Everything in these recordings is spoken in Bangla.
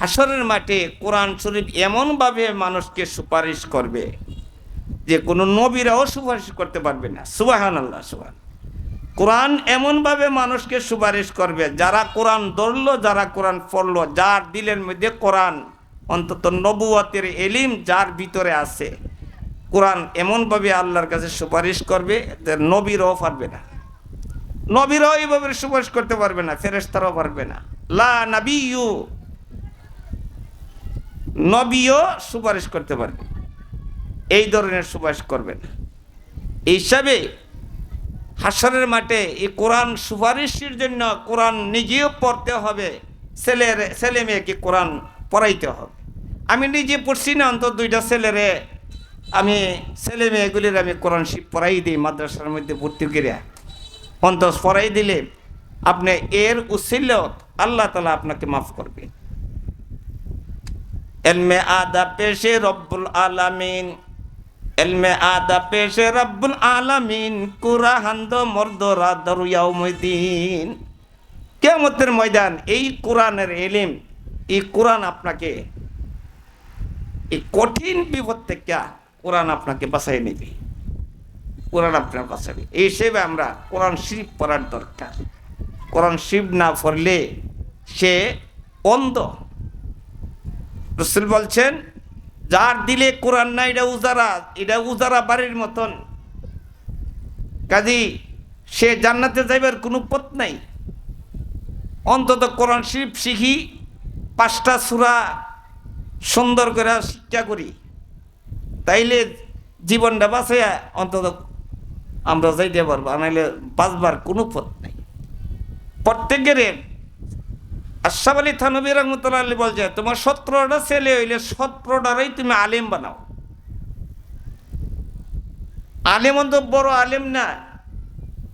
হাসরের মাঠে কোরআন শরীফ এমনভাবে মানুষকে সুপারিশ করবে যে কোনো নবীরাও সুপারিশ করতে পারবে না। সুবাহান। আল্লাহ সুবাহ কোরআন এমনভাবে মানুষকে সুপারিশ করবে, যারা কোরআন ধরলো, যারা কোরআন পড়ল, যার দিলের মধ্যে কোরআন, অন্তত নবুয়াতের এলিম যার ভিতরে আছে, কোরআন এমনভাবে আল্লাহর কাছে সুপারিশ করবে যে নবীরাও পারবে না। নবীরাও এইভাবে সুপারিশ করতে পারবে না ফেরেস্তারাও পারবে না। লা নাবিয়ু নবীও সুপারিশ করতে পারবে। এই ধরনের সুপারিশ করবে না এই হিসাবে হাসরের মাঠে এই কোরআন সুপারিশের জন্য কোরআন নিজেও পড়তে হবে। ছেলের, ছেলে মেয়েকে কোরআন পড়াইতে হবে। আমি নিজে পড়ছি না, অন্তত দুইটা ছেলেরে আমি, ছেলে মেয়েগুলির আমি কোরআন শিব পড়াই দিই, মাদ্রাসার মধ্যে ভর্তি করে অন্তত পড়াই দিলে আপনি এর উচিল আল্লাহ তালা আপনাকে মাফ করবে। এলমে আদা পেশে রব্বুল আলামিন। এলমে আদা পেশে রব্বুল আলামিন। কুরা হান্দ মর্দরা দরুয়াউমদিন কেমতের ময়দান, এই কোরআনের এলিম, এই কোরআন আপনাকে, এই কঠিন বিপদ থেকে কোরআন আপনাকে বাঁচাই নেবে। কোরআন আপনার বাঁচাবে এই হিসেবে আমরা কোরআন শরীফ পড়ার দরকার। কোরআন শরীফ না পড়লে সে অন্ধ। রসুল বলছেন, যার দিলে কোরআন না, এটা উজারা এটা উজারা বাড়ির মতন। কাজী সে জান্নাতে যাইবার কোনো পথ নাই। অন্তত কোরআন শরীফ শিখি, পাঁচটা সুরা সুন্দর করে শিক্ষা করি। তাইলে জীবনটা বাঁচাইয়া অন্তত আমরা যাইতে পারব নাইলে বাঁচবার কোনো পথ নাই। প্রত্যেকের আশাফ আলী থানবী রহমতুল্লাহ আলী বলছে, তোমার সতেরোটা ছেলে হইলে সতেরোটারই তুমি আলেম বানাও। আলেম তো বড় আলেম না।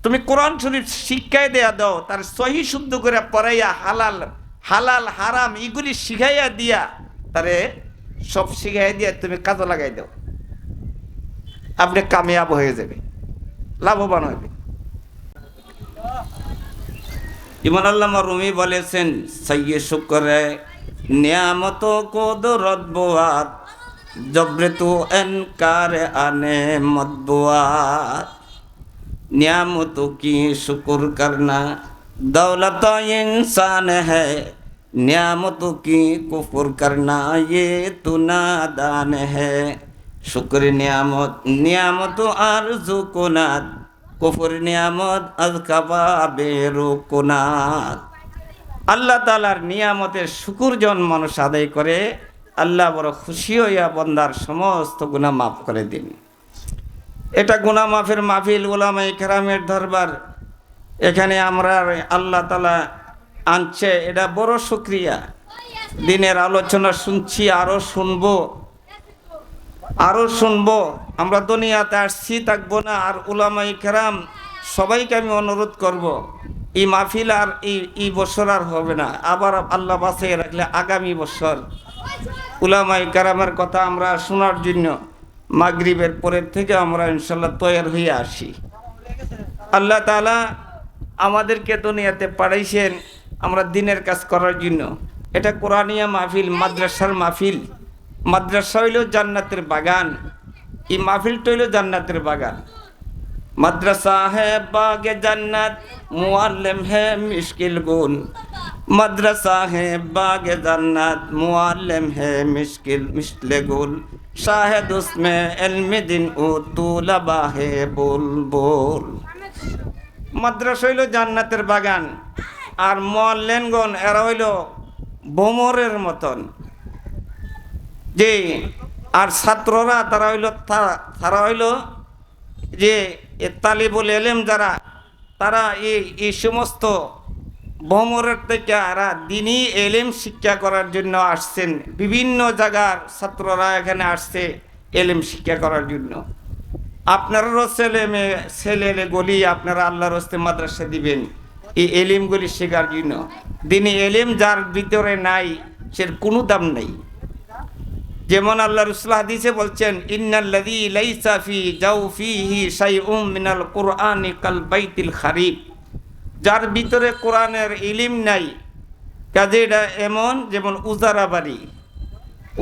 তুমি কোরআন শরীফ শিক্ষায় দেয়া দাও, তার সহি শুদ্ধ করে পড়াইয়া হালাল হালাল, হারাম এগুলি শিখাইয়া দিয়া, তারে সব শিখাই দিয়া তুমি কাজে লাগাই দাও। আপনি কামিয়াব হয়ে যাবে, লাভবান হবে ইমান আল্লামা রুমি বলেছেন সাইয়ে শুকরে নিয়ামত কোদরত বোয়াত জবরে তু এনকার আনে মদবুয়াত নিয়ামত কি শুকুর করনা दौलत इंसान है नियामत की कुफर करना ये तो नादान है शुक्र नियामत नियामत आरजू कुनात কুফর নিয়ামত আজকাবা বেরুকুনাত আল্লাহ তালার নিয়ামতের শুকুরজন মানুষ আদায় করে, আল্লাহ বড় খুশি হইয়া বন্দার সমস্ত গুণা মাফ করে দিন। এটা গুণা মাফের মাহফিল ওলামাই কেরামের দরবার। এখানে আমরা আল্লাহ তালা আনছে, এটা বড় শুক্রিয়া। দিনের আলোচনা শুনছি আরও শুনব। আরও শুনব। আমরা দুনিয়াতে আসছি, থাকব না, আর উলামাই কেরাম, সবাইকে আমি অনুরোধ করব। এই মাহফিল আর এই বছর আর হবে না। আবার আল্লাহ বাঁচিয়ে রাখলে আগামী বছর। উলামাই কেরামের কথা আমরা শোনার জন্য মাগরিবের পরের থেকে আমরা ইনশাল্লাহ তৈরি হয়ে আসি। আল্লাহ তালা আমাদেরকে দুনিয়াতে পাঠাইছেন আমরা দিনের কাজ করার জন্য। এটা কোরআনিয়া মাহফিল, মাদ্রাসার মাহফিল। মাদ্রাসা হইল জান্নাতের বাগান, এই মাহফিলটা হইল জান্নাতের বাগান। মাদ্রাসা হে বাগে জান্নাত মুআল্লিম হে মিশকিল গুন মাদ্রাসা হে বাগে জান্নাত মুআল্লিম হে মিশকিল, মিশলে গুল শাহেদ উসমে এলমে দিন ও তুলাবা হে বুলবুল। মাদ্রাসা হইল জান্নাতের বাগান, আর মোয়াল্লেনগণ এরা হইল ভোমরের মতন। যে, আর ছাত্ররা, তারা হইল তারা হইল যে তালিবুল এলেম যারা, তারা এই এই সমস্ত ভ্রমণের থেকে এরা দিনই এলেম শিক্ষা করার জন্য আসছেন। বিভিন্ন জায়গার ছাত্ররা এখানে আসছে এলেম শিক্ষা করার জন্য। আপনারও ছেলে মেয়ে, ছেলে গলি আপনারা আল্লাহর হস্তে মাদ্রাসা দিবেন। এই এলিমগুলি শেখার জন্য। দিনই এলিম যার ভিতরে নাই সে কোনো দাম নেই। যেমন আল্লাহ রসুল দিছে বলছেন কুরআনি কাল বাইতিল খারিব। যার ভিতরে কোরআনের ইলিম নাই, কাজে এটা এমন যেমন উজারা বাড়ি।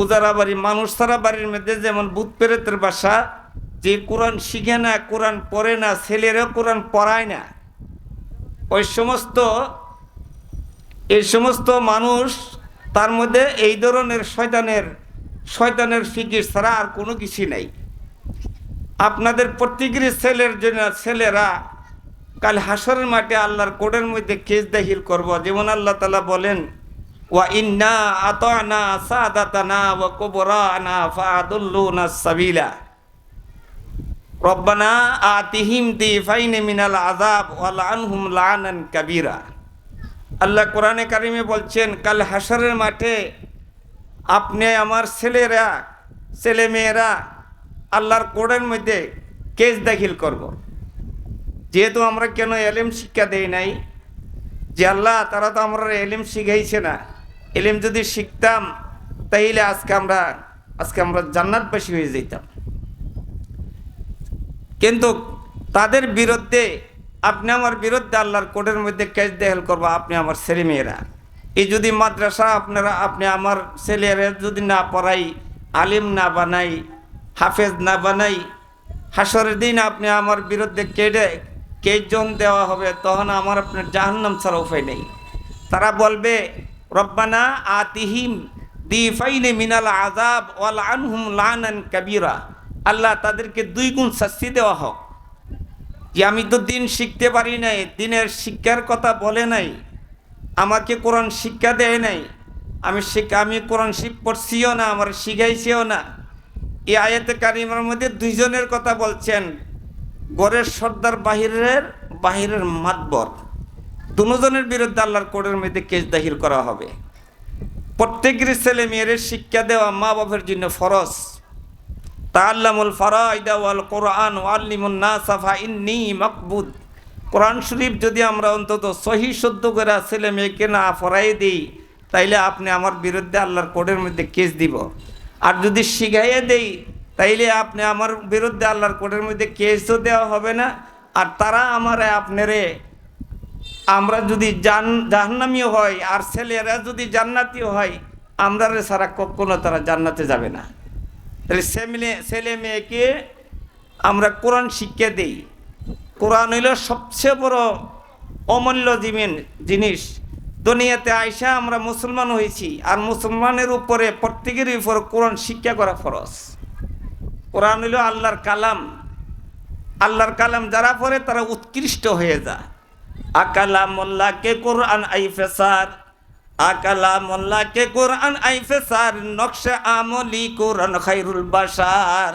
উজারা বাড়ি, মানুষ ছাড়া বাড়ির মধ্যে যেমন ভূত প্রেতের বাসা, যে কোরআন শিখে না, কোরআন পড়ে না, ছেলেরা কোরআন পড়ায় না। ওই সমস্ত, এই সমস্ত মানুষ তার মধ্যে এই ধরনের শয়তানের শয়তানের ফিকির ছাড়া আর কোনো কিছু নাই। আপনাদের প্রত্যেকেরই ছেলের জন্য ছেলেরা কাল হাসরের মাঠে আল্লাহর কোডের মধ্যে কেস দাখিল করব। যেমন আল্লাহ তালা বলেন, ওয়া ইন্না আতানা সাদাতানা ওয়া কুবরানা ফাআদুল্লুনা সাবিলা। রব্বানা আতিহিম দিফাইনে মিনাল আযাব ওয়াল আনহুম লানান কাবীরা। আল্লাহ কোরআনে কারিমে বলছেন, কাল হাসরের মাঠে আপনি আমার ছেলেরা ছেলে মেয়েরা আল্লাহর কোরআন মধ্যে কেস দাখিল করব। যেহেতু আমরা কেন এলেম শিক্ষা দেই নাই, যে আল্লাহ তারা তো আমরা এলিম শিখাইছে না। এলিম যদি শিখতাম, তাইলে আজকে আমরা আজকে আমরা জান্নাতবাসী হয়ে যেতাম কিন্তু তাদের বিরুদ্ধে, আপনি আমার বিরুদ্ধে আল্লাহর কোর্টের মধ্যে কেস দেহেল করব, আপনি আমার ছেলে মেয়েরা এই যদি মাদ্রাসা আপনারা, আপনি আমার ছেলেরা যদি না পড়াই, আলিম না বানাই, হাফেজ না বানাই হাসরের দিন আপনি আমার বিরুদ্ধে কেটে কেজন দেওয়া হবে, তখন আমার আপনার জাহান্নাম ছাড়া উপায় নেই। তারা বলবে, রব্বানা আতিহিম দিফাইনে মিনাল আজাব ওয়াল আনহুম লানান কাবিরা। আল্লাহ তাদেরকে দুই গুণ শাস্তি দেওয়া হোক। যে আমি তো দিন শিখতে পারি নাই, দিনের শিক্ষার কথা বলে নাই আমাকে কোরআন শিক্ষা দেয় নাই। আমি শিক্ষা আমি কোরআন শিখ পড়ছিও না, আমার শিখাইছেও না। এই আয়াতে কারিমার মধ্যে দুইজনের কথা বলছেন গড়ের সর্দার বাহিরের বাহিরের মাতবর। দুজনের বিরুদ্ধে আল্লাহর কোর্টের মধ্যে কেস দাখিল করা হবে। প্রত্যেকের ছেলে মেয়েদের শিক্ষা দেওয়া মা বাবার জন্য ফরজ। তাল্লামুল ফারাইদা ওয়াল কোরআন ওয়াল্লিমুন নাসাফা ইন্নি মকবুদ। কোরআন শরীফ যদি আমরা অন্তত সহি শুদ্ধ করে ছেলে মেয়েকে না ফরাই দিই, তাইলে আপনি আমার বিরুদ্ধে আল্লাহর কোর্টের মধ্যে কেস দিব। আর যদি শিখাইয়ে দেই, তাইলে আপনি আমার বিরুদ্ধে আল্লাহর কোর্টের মধ্যে কেসও দেওয়া হবে না। আর তারা আমার আপনারে, আমরা যদি জান জাহান্নামীয় হয়, আর ছেলেরা যদি জান্নাতীয় হয় আমরা সারা কখনো তারা জান্নাতে যাবে না। তাহলে ছেলে ছেলে মেয়েকে আমরা কোরআন শিক্ষা দেই। কোরআন হইল সবচেয়ে বড় অমূল্য জীবন জিনিস। দুনিয়াতে আইসা আমরা মুসলমান হয়েছি আর মুসলমানের উপরে প্রত্যেকের উপর কোরআন শিক্ষা করা ফরজ। কোরআন হইল আল্লাহর কালাম। আল্লাহর কালাম যারা পড়ে তারা উৎকৃষ্ট হয়ে যায়। আকালা মোল্লাকে কোরআন আই ফেসার আকালা মোল্লাকে কোরআন আই ফেসার, নকশা আমলি কোরআন খাইরুল বাসার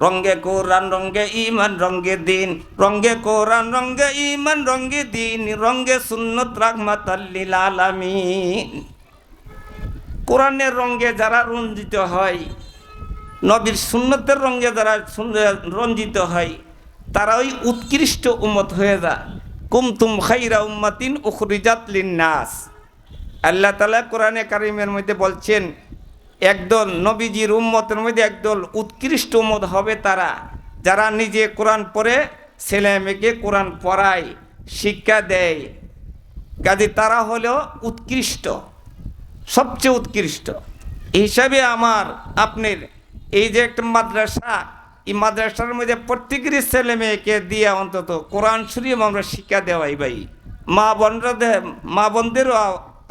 রঙ্গে কোরআন, রঙ্গে ইমান রঙ্গে দিন। রঙ্গে কোরআন, রঙ্গে ইমান রঙ্গে দিন। রঙ্গে সুন্নত রাহমাতাল্লিল আলামিন। কোরআনের রঙ্গে যারা রঞ্জিত হয়, নবীর সুন্নতের রঙ্গে যারা রঞ্জিত হয় তারা ওই উৎকৃষ্ট উম্মত হয়ে যায়। কুমতুম খাইরা উম্মাতিন উখরিজাত লিন্নাস। আল্লাহ তালা কোরআনে কারিমের মধ্যে বলছেন একদল নবীজির উম্মতের মধ্যে একদল উৎকৃষ্ট উম্মত হবে তারা। যারা নিজে কোরআন পড়ে, ছেলে মেয়েকে কোরআন পড়ায়, শিক্ষা দেয়। কাজে তারা হলো উৎকৃষ্ট, সবচেয়ে উৎকৃষ্ট। হিসাবে আমার, আপনার এই যে একটা মাদ্রাসা, এই মাদ্রাসার মধ্যে প্রত্যেকেরই ছেলে মেয়েকে দিয়ে অন্তত কোরআন শরীফ আমরা শিক্ষা দেওয়াই ভাই। মা বোনরা মা বোনদেরও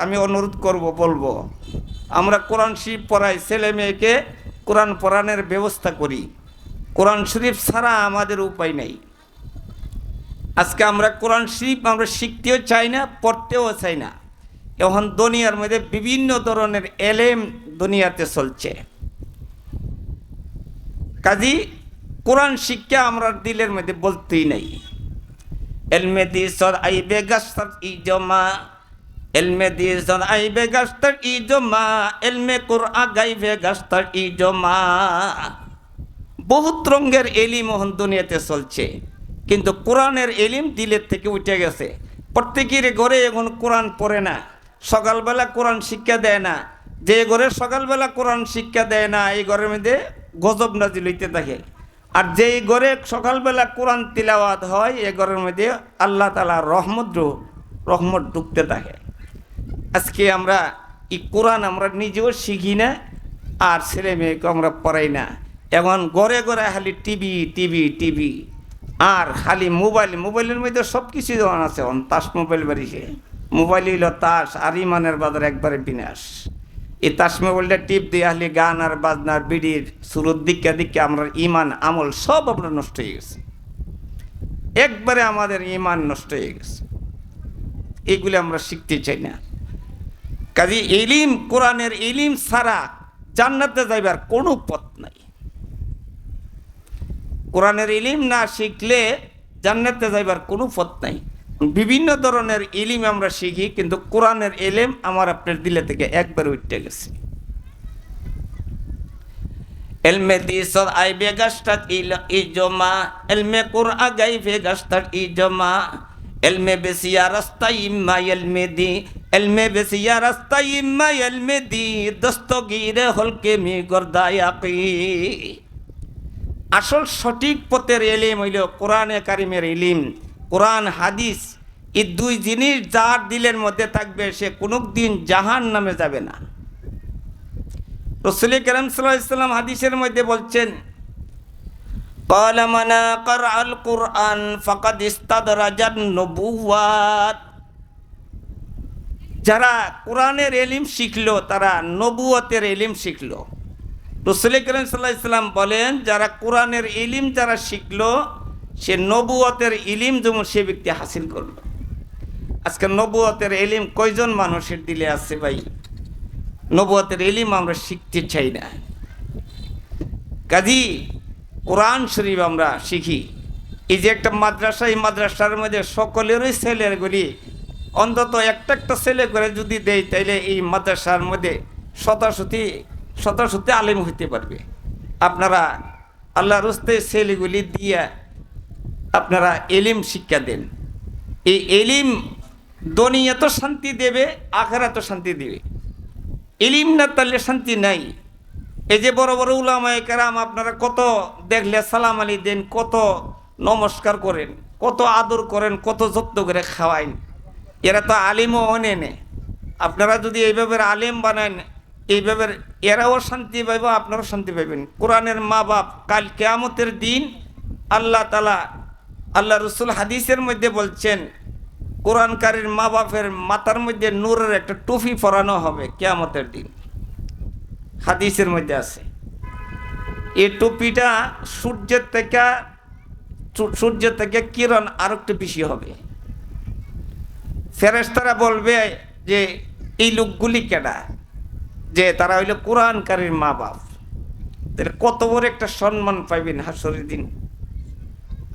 আমি অনুরোধ করব, বলব, আমরা কোরআন শরীফ পড়াই, ছেলে মেয়েকে কোরআন পড়ানোর ব্যবস্থা করি। কোরআন শরীফ ছাড়া আমাদের উপায় নেই। আজকে আমরা কোরআন শরীফ আমরা শিখতেও চাই না, পড়তেও চাই না। এখন দুনিয়ার মধ্যে বিভিন্ন ধরনের এলেম দুনিয়াতে চলছে। কাজী, কোরআন শিক্ষা আমরা দিলের মধ্যে বলতেই নাই। এলমে দিসর আইবে গাস্তার ইজমা এলমে দিসর আইবে গাস্তার ইজমা এলমে কোরআ গাইবে গাস্তার ইজমা বহুত রঙের এলিম এখন দুনিয়াতে চলছে, কিন্তু কোরআনের এলিম দিলের থেকে উঠে গেছে। প্রত্যেকের ঘরে এখন কোরআন পড়ে না, সকালবেলা কোরআন শিক্ষা দেয় না। যে ঘরে সকালবেলা কোরআন শিক্ষা দেয় না, এই ঘরের মধ্যে গজব নাজিল হইতে থাকে। আর যেই ঘরে সকালবেলা কোরআন তিলাওয়াত হয়, এ ঘরের মধ্যে আল্লাহ তালা রহমত রহমত ঢুকতে থাকে। আজকে আমরা এই কোরআন আমরা নিজেও শিখি না, আর ছেলে মেয়েকে আমরা পড়াই না। এখন ঘরে ঘরে খালি টিভি টিভি টিভি, আর খালি মোবাইল, মোবাইলের মধ্যে সব কিছু যখন আছে, অন তাস মোবাইল বাড়িছে মোবাইল হইল তাস, আর ইমানের বাজার একবারে বিনাশ। এই তাস মোবাইলটা টিপ দিয়ে খালি গান আর বাজনার বিড়ির সুরত দিকে দিকে আমরা ইমান, আমল সব আমরা নষ্ট হয়ে গেছে। একবারে আমাদের ইমান নষ্ট হয়ে গেছে। এগুলি আমরা শিখতে চাই না। কাজে এলিম, কোরআনের এলিম ছাড়া জান্নাতে যাইবার কোনো পথ নাই। কোরআনের ইলিম না শিখলে জান্নাতে যাইবার কোনো পথ নাই। বিভিন্ন ধরনের ইলিম আমরা শিখি, কিন্তু কোরআনের এলেম আমার আপনার দিলে থেকে একবার উঠতে গেছে। এলমে দিসর আইবে গাছটাত ইজমা, এলমে কোরআ গাইবে গাছটাত ইজমা। এলমে বেসিয়া রাস্তা ইম্মা এলমে দি, এলমে বেসিয়া রাস্তা ইম্মা এলমে দি দস্তগিরে হলকে মি গর্দায়াকি আসল সঠিক পথের এলিম হইল কোরআনে কারিমের এলিম, কোরআন, হাদিস। এই দুই জিনিস যার দিলের মধ্যে থাকবে, সে কোনো দিন জাহান নামে যাবে না। রসুল করিম সাল্লাম হাদিসের মধ্যে বলছেন قال من قرأ القرآن فقد استدرج النبوات যারা কোরআনের এলিম শিখলো তারা নবুয়তের এলিম শিখলো রসুল করিম সাল্লাহ ইসলাম বলেন যারা কোরআনের ইলিম যারা শিখলো সে নবুয়তের ইলিম যেমন সে ব্যক্তি হাসিল করলো আজকে নবুয়তের এলিম কয়জন মানুষের দিলে আছে ভাই নবুয়তের এলিম আমরা শিখতে চাই না কাজী কোরআন শরীফ আমরা শিখি। এই যে একটা মাদ্রাসা, এই মাদ্রাসার মধ্যে সকলেরই ছেলেগুলি অন্তত একটা একটা ছেলে করে যদি দেয়, তাইলে এই মাদ্রাসার মধ্যে শতাশতি শতাশতি আলিম হইতে পারবে। আপনারা আল্লাহ রস্তে ছেলেগুলি দিয়ে আপনারা এলিম শিক্ষা দেন। এই এলিম দুনিয়া তো শান্তি দেবে আখেরা তো শান্তি দেবে। এলিম না তাহলে শান্তি নাই। এই যে বড় বড় উলামায় কেরাম আপনারা কত দেখলে সালাম আলী দেন, কত নমস্কার করেন, কত আদর করেন, কত যত্ন করে খাওয়াইন। এরা তো আলিমও অনে নে। আপনারা যদি এইভাবে আলিম বানান, এইভাবে এরাও শান্তি পাইব, আপনারাও শান্তি পাইবেন। কোরআনের মা বাপ কাল কেয়ামতের দিন আল্লাহ তালা আল্লাহ রসুল হাদিসের মধ্যে বলছেন, কোরআনকারীর মা বাপের মাথার মধ্যে নূরের একটা টুপি পরানো হবে কেয়ামতের দিন। হাদিসের মধ্যে আছে। এই টুপিটা সূর্যের থেকে সূর্যের থেকে কিরণ আর একটু বেশি হবে। ফেরেস্তারা বলবে যে, এই লোকগুলি কেডা? যে, তারা হইল কোরআনকারীর মা বাপ। তাহলে কত বড় একটা সম্মান পাইবেন হাসরের দিন।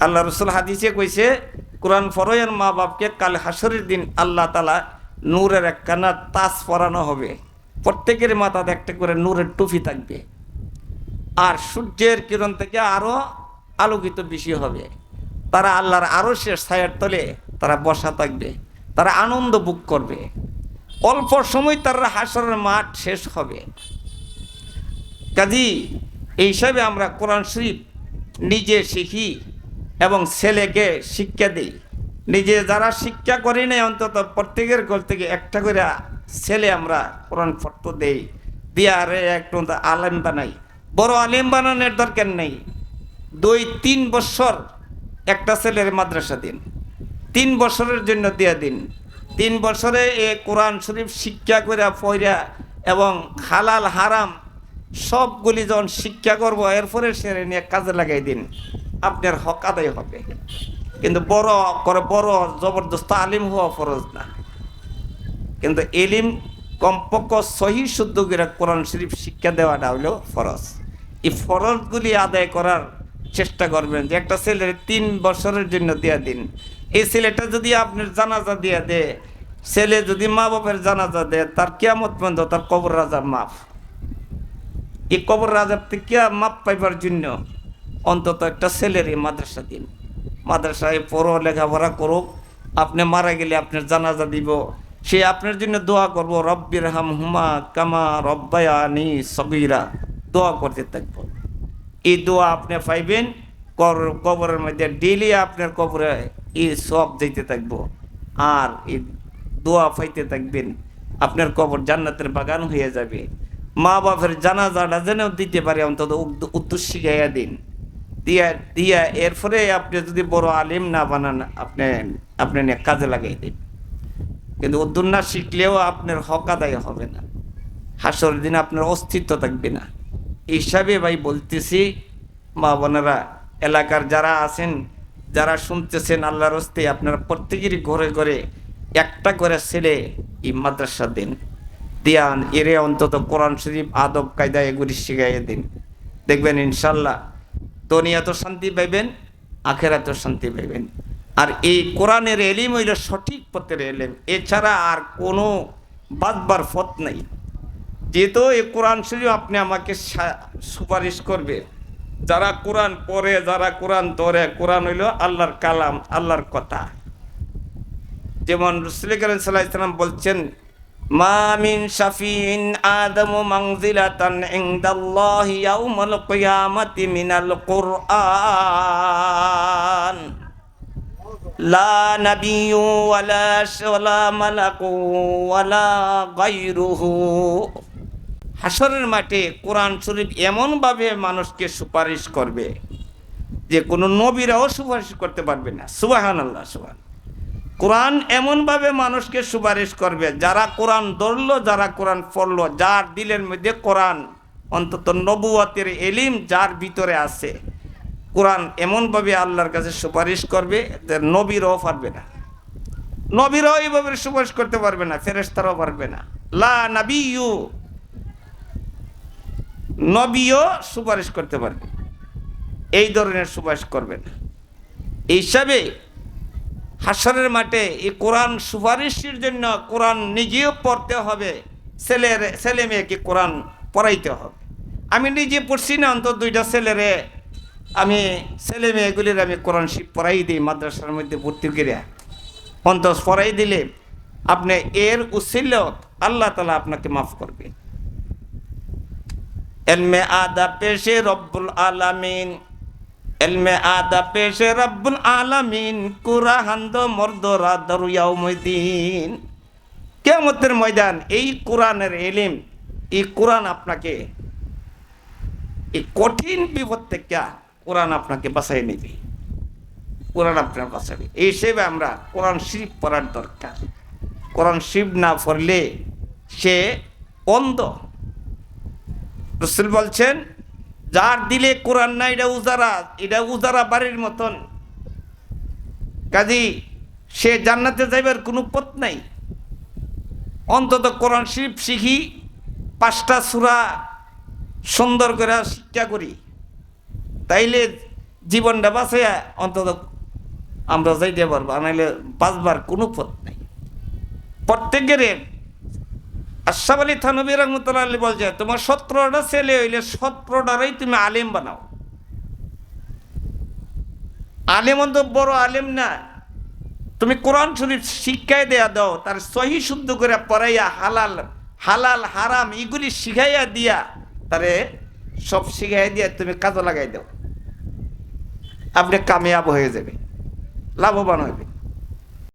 আল্লাহ রসুল হাদিসে কইছে, কোরআন ফরয়ের মা বাপকে কাল হাসরের দিন আল্লাহ তালা নূরের একখানা তাস পরানো হবে। প্রত্যেকের মাথাতে একটা করে নূরের টুপি থাকবে। আর সূর্যের কিরণ থেকে আরও আলোকিত বেশি হবে। তারা আল্লাহর আরও শেষ ছায়ার তলে তারা বসা থাকবে, তারা আনন্দ বুক করবে। অল্প সময় তারা হাসরের মাঠ শেষ হবে। কাজী, এই হিসাবে আমরা কোরআন শরীফ নিজে শিখি এবং ছেলেকে শিক্ষা দিই। নিজে যারা শিক্ষা করি নাই, অন্তত প্রত্যেকের ঘর থেকে একটা করে ছেলে আমরা কোরআন ফটো দেই। দিয়ে একটু আলেম বানাই। বড় আলেম বানানোর দরকার নেই। দুই, তিন বছর একটা ছেলের মাদ্রাসা দিন। তিন বছরের জন্য দিয়ে দিন। তিন বছরে এ কোরআন শরীফ শিক্ষা করে পড়া এবং হালাল, হারাম সবগুলি যখন শিক্ষা করব, এরপরে সেরে নিয়ে কাজে লাগাই দিন। আপনার হক আদায় হবে। কিন্তু বড় করে বড় জবরদস্ত আলিম হওয়া ফরজ না। কিন্তু এলিম কমপক্ষ সহি শুদ্ধ করে কোরআন শরীফ শিক্ষা দেওয়াটা হলো ফরজ। এই ফরজগুলি আদায় করার চেষ্টা করবেন যে একটা ছেলের তিন বছরের জন্য দেয়া দিন। এই ছেলেটা যদি আপনার জানাজা দিয়ে দেয়, ছেলে যদি মা বাপের জানাজা দেয়, তার কেমত পর্যন্ত তার কবর রাজার মাপ। এই কবর রাজার থেকে মাপ পাইবার জন্য অন্তত একটা ছেলের এই মাদ্রাসা দিন। মাদ্রাসায় পড়ো, লেখাপড়া করুক। আপনি মারা গেলে আপনার জানাজা দিব। সে আপনার জন্য দোয়া করব, রব্বির হাম হুমা কামা রব্বায়ানি সবিরা দোয়া করতে থাকব। এই দোয়া আপনি পাইবেন কবরের মধ্যে ডেলি আপনার কবরে এই সব যেতে থাকব। আর এই দোয়া পাইতে থাকবেন, আপনার কবর জান্নাতের বাগান হয়ে যাবে। মা বাপের জানাজাটা যেন দিতে পারে, অন্তত উদ্দ- উত্তর শিখাইয়া দিন। দিয়া দিয়া, এরপরে আপনি যদি বড় আলিম না বানান, আপনি আপনি কাজে লাগাই দিন। কিন্তু উর্দু না শিখলেও আপনার হক আদায় হবে না। হাসর দিন আপনার অস্তিত্ব থাকবে না। হিসাবে ভাই বলতেছি, মা বোনেরা, এলাকার যারা আছেন, যারা শুনতেছেন আল্লাহর হস্তে, আপনারা প্রত্যেকেরই ঘরে ঘরে একটা করে ছেলে এই মাদ্রাসা দিন। দিয়ান, এরে অন্তত কোরআন শরীফ আদব, কায়দা এগুলি শিখাইয়ে দিন। দেখবেন ইনশাল্লাহ দুনিয়াতে শান্তি পাইবেন, আখেরাতে শান্তি পাইবেন। আর এই কোরআনের এলিম হইল সঠিক পথের এলিম। এছাড়া আর কোনো বাদবার পথ নাই। যেহেতু এই কোরআন শরীফ আপনি আমাকে সুপারিশ করবে, যারা কোরআন পড়ে, যারা কোরআন ধরে, কোরআন হইল আল্লাহর কালাম, আল্লাহর কথা। যেমন রসুল করিম সাল্লাহ ইসলাম বলছেন মা মিন শাফিন আদমু মানজিলাতান ইনদাল্লাহি ইয়াউমাল কিয়ামাতি মিনাল কুরআন। লা নাবিয়্যু ওয়ালা ওয়ালা মালাকু ওয়ালা গায়রুহু। হাসরের মাঠে কোরআন শরীফ এমনভাবে মানুষকে সুপারিশ করবে যে কোনো নবীরাও সুপারিশ করতে পারবে না। সুবাহান। আল্লাহ সুবাহ কোরআন এমনভাবে মানুষকে সুপারিশ করবে, যারা কোরআন ধরলো, যারা কোরআন পড়ল, যার দিলের মধ্যে কোরআন, অন্তত নবুয়াতের এলিম যার ভিতরে আছে। কোরআন এমনভাবে আল্লাহর কাছে সুপারিশ করবে যে নবীরাও পারবে না। নবীরাও এইভাবে সুপারিশ করতে পারবে না ফেরেস্তারাও পারবে না। লা নাবিয়ু নবীও সুপারিশ করতে পারবে এই ধরনের সুপারিশ করবে না। হিসাবে হাসরের মাঠে এই কোরআন সুপারিশের জন্য কোরআন নিজেও পড়তে হবে, ছেলের, ছেলে মেয়েকে কোরআন পড়াইতে হবে। আমি নিজে পড়ছি না, অন্তত দুইটা ছেলেরে আমি, ছেলে মেয়েগুলির আমি কোরআন শিব পড়াই দিই মাদ্রাসার মধ্যে ভর্তি করে অন্তত পড়াই দিলে আপনি এর উচিল আল্লাহ তালা আপনাকে মাফ করবে। এলমে আদা পেশে রব্বুল আলামিন। এলমে আদা পেশে রব্বুল আলামিন, কুরা হান্দ মর্দরা দরুয়াউমদিন কেমতের ময়দান, এই কোরআনের এলিম, এই কোরআন আপনাকে, এই কঠিন বিপদ থেকে কোরআন আপনাকে বাঁচাই নেবে। কোরআন আপনার বাঁচাবে এই হিসেবে আমরা কোরআন শরীফ পড়ার দরকার। কোরআন শরীফ না পড়লে সে অন্ধ। রসুল বলছেন যার দিলে কোরআন না, এটা উজারা। এটা উজারা বাড়ির মতন। কাজী, সে জান্নাতে যাইবার কোনো পথ নাই। অন্তত কোরআন শরীফ শিখি, পাঁচটা সুরা সুন্দর করে শিক্ষা করি। তাইলে জীবনটা বাঁচাইয়া অন্তত আমরা যাইতে পারব নাইলে বাঁচবার কোনো পথ নাই। প্রত্যেকের আশাফ আলী থানবী রহমতুল্লাহ আলী বলছে, তোমার সতেরোটা ছেলে হইলে সতেরোটারই তুমি আলেম বানাও। আলেম তো বড় আলেম না। তুমি কোরআন শরীফ শিক্ষায় দেয়া দাও, তার সহি শুদ্ধ করে পড়াইয়া হালাল হালাল, হারাম এগুলি শিখাইয়া দিয়া, তারে সব শিখাইয়া দিয়া তুমি কাজে লাগাই দাও। আপনি কামিয়াব হয়ে যাবে, লাভবান হবে